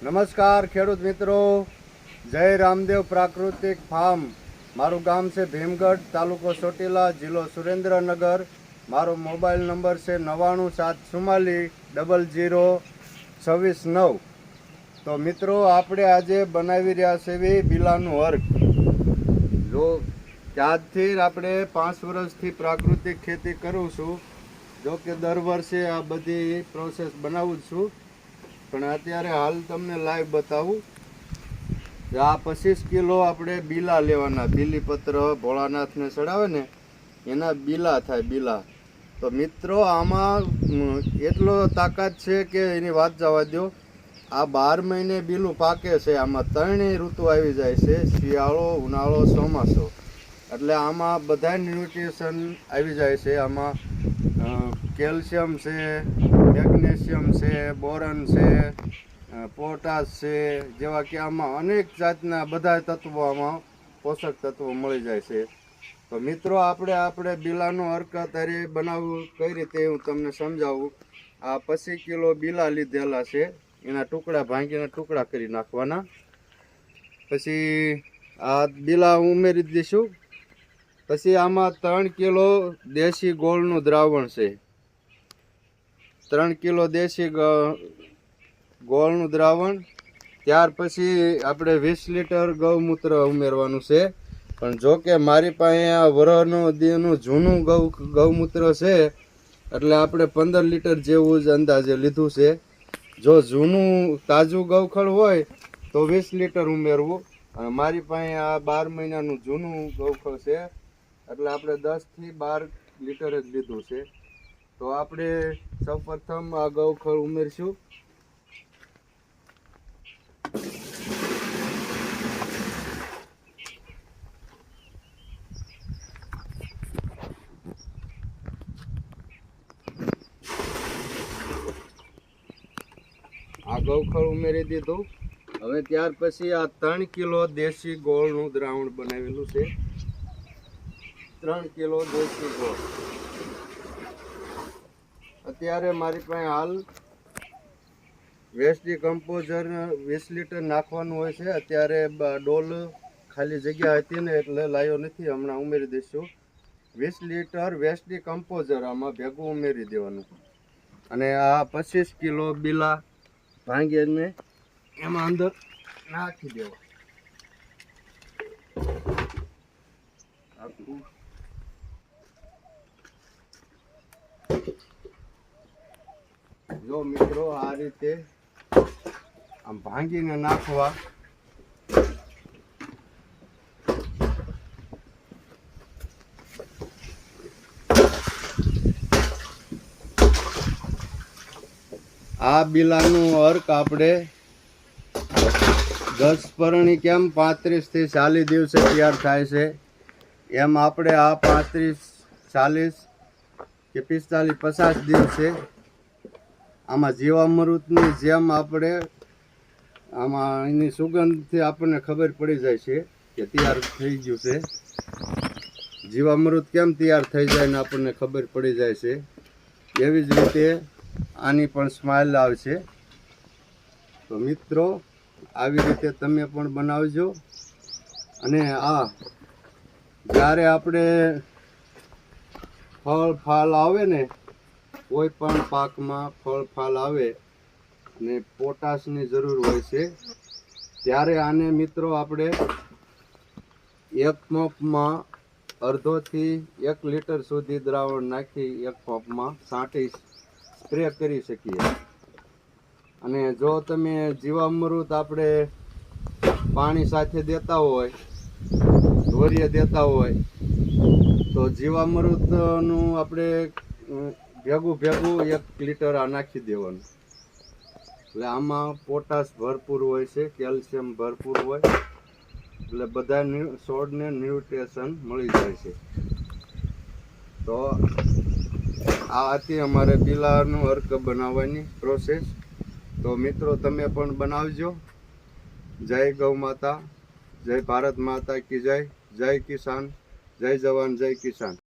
નમસ્કાર ખેડૂત મિત્રો. જય રામદેવ પ્રાકૃતિક ફાર્મ. મારું ગામ છે ભીમગઢ, તાલુકો ચોટીલા, જિલ્લો સુરેન્દ્રનગર. મારો મોબાઈલ નંબર છે નવ્વાણું સાત ચુમ્માલી ડબલ જીરો છવ્વીસ નવ. તો મિત્રો, આપણે આજે બનાવી રહ્યા છે એવી બિલાનું વર્ક જો ત્યારથી આપણે પાંચ વર્ષથી પ્રાકૃતિક ખેતી કરું છું, જો કે દર વર્ષે આ બધી પ્રોસેસ બનાવું છું. પણ અત્યારે હાલ તમને લાઈવ બતાવું. આ પચીસ કિલો આપણે બીલા લેવાના. બીલીપત્ર, ભોળાનાથને ચડાવે ને, એના બીલા થાય, બીલા. તો મિત્રો, આમાં એટલો તાકાત છે કે એની વાત જવા દો આ બાર મહિને બીલું પાકે છે. આમાં ત્રણેય ઋતુ આવી જાય છે. શિયાળો, ઉનાળો, ચોમાસો. એટલે આમાં બધા ન્યુટ્રિશન આવી જાય છે. આમાં કેલ્શિયમ છે મેગ્નેશિયમ છે, બોરન છે પોટાશ છે, જેવા કે આમાં અનેક જાતના બધા તત્વો આમાં પોષક તત્વો મળી જાય છે. તો મિત્રો, આપણે આપણે બિલાનું હરકત અરે બનાવવું, કઈ રીતે હું તમને સમજાવું? આ પચીસ કિલો બિલા લીધેલા છે. એના ટુકડા ભાંગીને ટુકડા કરી નાખવાના. પછી આ બિલા ઉમેરી દઈશું. પછી આમાં ત્રણ કિલો દેશી ગોળનું દ્રાવણ છે. ત્રણ કિલો દેશી ગોળનું દ્રાવણ, ત્યાર પછી આપણે વીસ લીટર ગૌમૂત્ર ઉમેરવાનું છે. પણ જો કે મારી પાસે આ વરનું દીનું જૂનું ગૌ, ગૌમૂત્ર છે, એટલે આપણે પંદર લીટર જેવું જ અંદાજે લીધું છે. જો જૂનું તાજું ગૌખળ હોય, તો વીસ લીટર ઉમેરવું. અને મારી પાસે આ બાર મહિનાનું જૂનું ગૌખળ છે, એટલે આપણે દસથી બાર લીટર જ લીધું છે. તો આપણે સૌપ્રથમ આ ગૌખળ ઉમેરશું. આ ઉમેરી દીધું. હવે ત્યાર પછી આ ત્રણ કિલો દેશી ગોળનું દ્રાવણ બનાવેલું છે. ત્રણ કિલો દેશી ગોળ. અત્યારે મારી પાસે હાલ વેસ્ટ કમ્પોઝર વીસ લીટર નાખવાનું હોય છે. અત્યારે ડોલ ખાલી જગ્યા હતી ને એટલે લાવ્યો નથી. હમણાં ઉમેરી દઈશું. વીસ લીટર વેસ્ટ કમ્પોઝર આમાં ભેગું ઉમેરી દેવાનું. અને આ પચીસ કિલો બિલા ભાંગીને એમાં અંદર નાખી દેવા. આખું જો મિત્રો, આ રીતે આમ ભાંગીને નાખવા. આ બિલાનું અર્ક આપણે દસ પરણી કેમ પાંત્રીસથી ચાલીસ દિવસે તૈયાર થાય છે? એમ આપણે આ પાંત્રીસ, ચાલીસ કે પિસ્તાલીસ, પચાસ દિવસે આમાં જીવામૃતની જેમ આપણે આમાં એની સુગંધથી આપણને ખબર પડી જાય છે કે તૈયાર થઈ ગયું છે. જીવામૃત કેમ તૈયાર થઈ જાય ને આપણને ખબર પડી જાય છે. એવી જ રીતે આની પણ સ્માઇલ આવશે. તો મિત્રો, આવી રીતે તમે પણ બનાવજો. અને આ, જ્યારે આપણે ફળ, ફાલ આવે ને કોઈ પણ પાકમાં ફળ, ફાલ આવે ને પોટાશની જરૂર હોય છે, ત્યારે આને મિત્રો આપણે એક મપમાં અડધોથી એક લીટર સુધી દ્રાવણ નાખી એક પંપમાં છાંટી સ્પ્રે કરી શકીએ. અને જો તમે જીવામૃત આપણે પાણી સાથે દેતા હોય, ધોરીએ દેતા હોય, તો જીવામૃતનું આપણે ભેગું ભેગું એક લીટર આ નાખી દેવાનું. એટલે આમાં પોટાશ ભરપૂર હોય છે, કેલ્શિયમ ભરપૂર હોય. એટલે બધા છોડને ન્યુટ્રિશન મળી જાય છે. તો આ હતી અમારે બિલાનું અર્ક બનાવવાની પ્રોસેસ. તો મિત્રો, તમે પણ બનાવજો. જય ગૌ માતા, જય ભારત માતા કી જય જય કિસાન, જય જવાન, જય કિસાન.